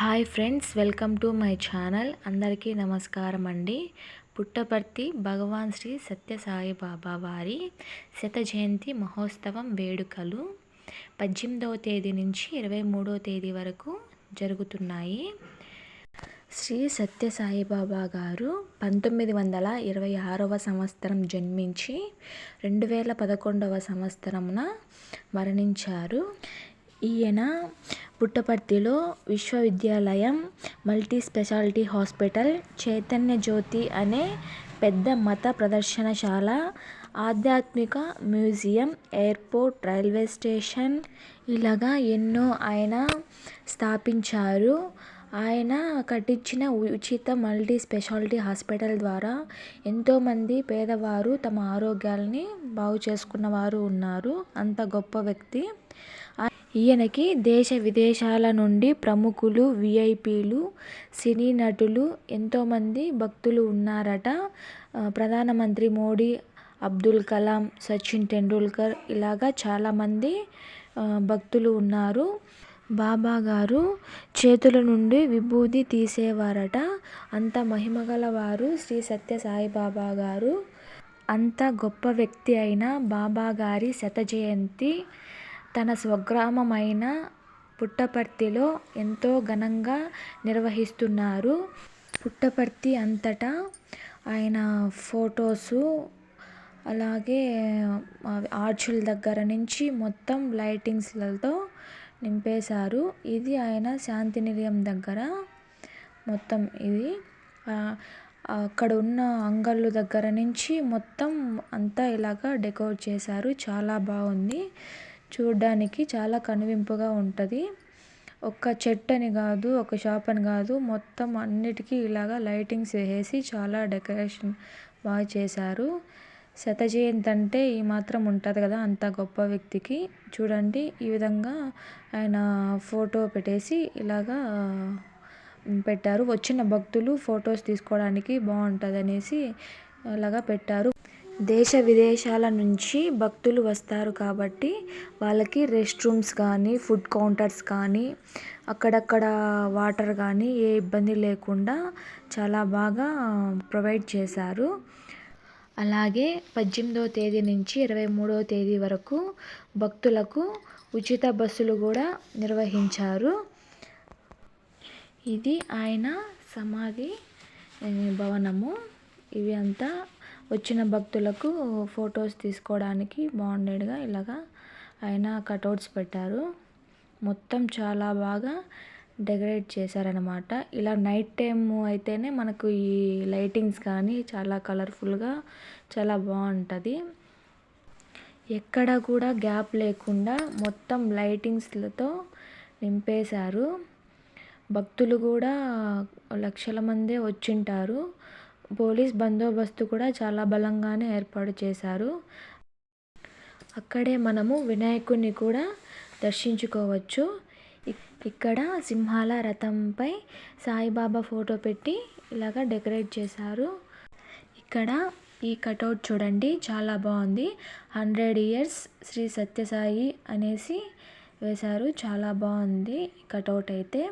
Hi friends welcome to my channel. అందరికీ నమస్కారం అండి. పుట్టపర్తి భగవాన్ శ్రీ సత్యసాయి బాబా వారి శత జయంతి మహోత్సవం వేడుకలు పద్దెనిమిదవ తేదీ నుంచి ఇరవై మూడవ తేదీ వరకు జరుగుతున్నాయి. శ్రీ సత్యసాయి బాబా గారు పంతొమ్మిది వందల ఇరవై ఆరవ సంవత్సరం జన్మించి రెండు వేల పదకొండవ సంవత్సరమున మరణించారు. ఈయన పుట్టపర్తిలో విశ్వవిద్యాలయం multi speciality hospital Chaitanya Jyothi అనే పెద్ద మత ప్రదర్శనశాల ఆధ్యాత్మిక మ్యూజియం ఎయిర్పోర్ట్ రైల్వే స్టేషన్ ఇలాగా ఎన్నో ఆయన స్థాపించారు. ఆయన కట్టించిన ఉచిత మల్టీ స్పెషాలిటీ హాస్పిటల్ ద్వారా ఎంతోమంది పేదవారు తమ ఆరోగ్యాలని బాగు చేసుకున్న వారు ఉన్నారు. అంత గొప్ప వ్యక్తి. ఈయనకి దేశ విదేశాల నుండి ప్రముఖులు విఐపీలు సినీ నటులు ఎంతోమంది భక్తులు ఉన్నారట. ప్రధానమంత్రి మోడీ అబ్దుల్ కలాం సచిన్ టెండూల్కర్ ఇలాగా చాలామంది భక్తులు ఉన్నారు. బాబా గారు చేతుల నుండి విభూది తీసేవారట. అంత మహిమగల వారు శ్రీ సత్య సాయిబాబా గారు. అంత గొప్ప వ్యక్తి అయిన బాబా గారి శత జయంతి తన స్వగ్రామమైన పుట్టపర్తిలో ఎంతో ఘనంగా నిర్వహిస్తున్నారు. పుట్టపర్తి అంతటా ఆయన ఫొటోసు అలాగే ఆర్చుల దగ్గర నుంచి మొత్తం లైటింగ్స్లతో నింపేశారు. ఇది ఆయన శాంతి నిలయం దగ్గర మొత్తం ఇది. అక్కడ ఉన్న అంగళ్ళు దగ్గర నుంచి మొత్తం అంతా ఇలాగా డెకరేట్ చేశారు. చాలా బాగుంది. చూడ్డానికి చాలా కనువింపుగా ఉంటుంది. ఒక చెట్టు అని కాదు ఒక షాప్ అని కాదు మొత్తం అన్నిటికీ ఇలాగా లైటింగ్స్ వేసేసి చాలా డెకరేషన్ బాగా చేశారు. శత జయంతి అంటే ఈ మాత్రం ఉంటుంది కదా అంత గొప్ప వ్యక్తికి. చూడండి ఈ విధంగా ఆయన ఫోటో పెట్టేసి ఇలాగా పెట్టారు. వచ్చిన భక్తులు ఫొటోస్ తీసుకోవడానికి బాగుంటుంది అనేసి అలాగా పెట్టారు. దేశ విదేశాల నుంచి భక్తులు వస్తారు కాబట్టి వాళ్ళకి రెస్ట్ రూమ్స్ కానీ ఫుడ్ కౌంటర్స్ కానీ అక్కడక్కడ వాటర్ కానీ ఏ ఇబ్బంది లేకుండా చాలా బాగా ప్రొవైడ్ చేశారు. అలాగే పద్దెనిమిదవ తేదీ నుంచి ఇరవై మూడవ తేదీ వరకు భక్తులకు ఉచిత బస్సులు కూడా నిర్వహించారు. ఇది ఆయన సమాధి భవనము. ఇవి అంతా వచ్చిన భక్తులకు ఫొటోస్ తీసుకోవడానికి బాగుండేట్టుగా ఇలాగా ఆయన కటౌట్స్ పెట్టారు. మొత్తం చాలా బాగా డెకరేట్ చేశారనమాట ఇలా నైట్ టైం అయితేనే మనకు ఈ లైటింగ్స్ కానీ చాలా కలర్ఫుల్గా చాలా బాగుంటుంది. ఎక్కడ కూడా గ్యాప్ లేకుండా మొత్తం లైటింగ్స్లతో నింపేశారు. భక్తులు కూడా లక్షల మందే వచ్చింటారు. పోలీస్ బందోబస్తు కూడా చాలా బలంగానే ఏర్పాటు చేశారు. అక్కడే మనము వినాయకుడిని కూడా దర్శించుకోవచ్చు. ఇక్కడ సింహాల రథంపై సాయిబాబా ఫోటో పెట్టి ఇలాగ డెకరేట్ చేశారు. ఇక్కడ ఈ కటౌట్ చూడండి చాలా బాగుంది. హండ్రెడ్ ఇయర్స్ శ్రీ సత్యసాయి అనేసి వేశారు చాలా బాగుంది కటౌట్ అయితే.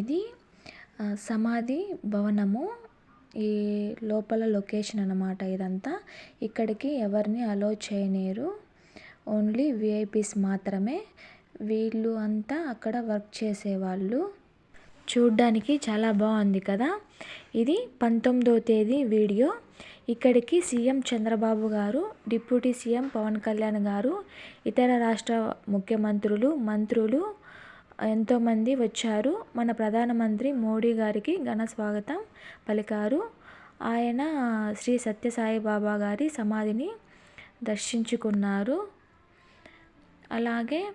ఇది సమాధి భవనము. ఈ లోపల లొకేషన్ అనమాట ఇదంతా. ఇక్కడికి ఎవరిని అలో చేయలేరు ఓన్లీ విఐపీస్ మాత్రమే. వీళ్ళు అంతా అక్కడ వర్క్ చేసేవాళ్ళు. చూడ్డానికి చాలా బాగుంది కదా. ఇది పంతొమ్మిదో తేదీ వీడియో. ఇక్కడికి సీఎం చంద్రబాబు గారు డిప్యూటీ సీఎం పవన్ కళ్యాణ్ గారు ఇతర రాష్ట్ర ముఖ్యమంత్రులు మంత్రులు ఎంతోమంది వచ్చారు. మన ప్రధానమంత్రి మోడీ గారికి ఘన స్వాగతం పలికారు. ఆయన శ్రీ సత్యసాయి బాబా గారి సమాధిని దర్శించుకున్నారు. అలాగే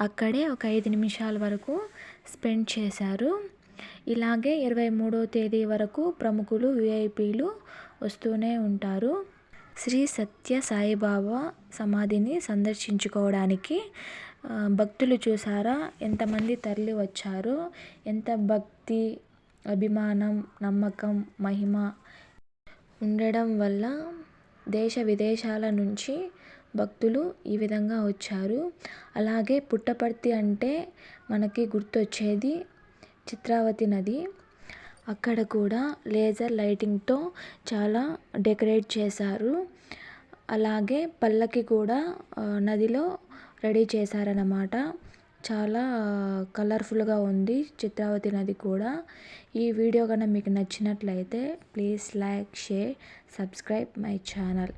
అక్కడే ఒక ఐదు నిమిషాల వరకు స్పెండ్ చేశారు. ఇలాగే ఇరవై మూడో తేదీ వరకు ప్రముఖులు విఐపీలు వస్తూనే ఉంటారు. శ్రీ సత్య సాయిబాబా సమాధిని సందర్శించుకోవడానికి భక్తులు చూసారా? ఎంతమంది తరలి వచ్చారో? ఎంత భక్తి అభిమానం నమ్మకం మహిమ ఉండడం వల్ల దేశ విదేశాల నుంచి భక్తులు ఈ విధంగా వచ్చారు? అలాగే పుట్టపర్తి అంటే మనకి గుర్తొచ్చేది చిత్రావతి నది. అక్కడ కూడా లేజర్ లైటింగ్తో చాలా డెకరేట్ చేశారు. అలాగే పల్లకి కూడా నదిలో రెడీ చేశారన్నమాట. చాలా కలర్ఫుల్గా ఉంది చిత్రావతి నది కూడా. ఈ వీడియో కనుక మీకు నచ్చినట్లయితే please like share subscribe my channel.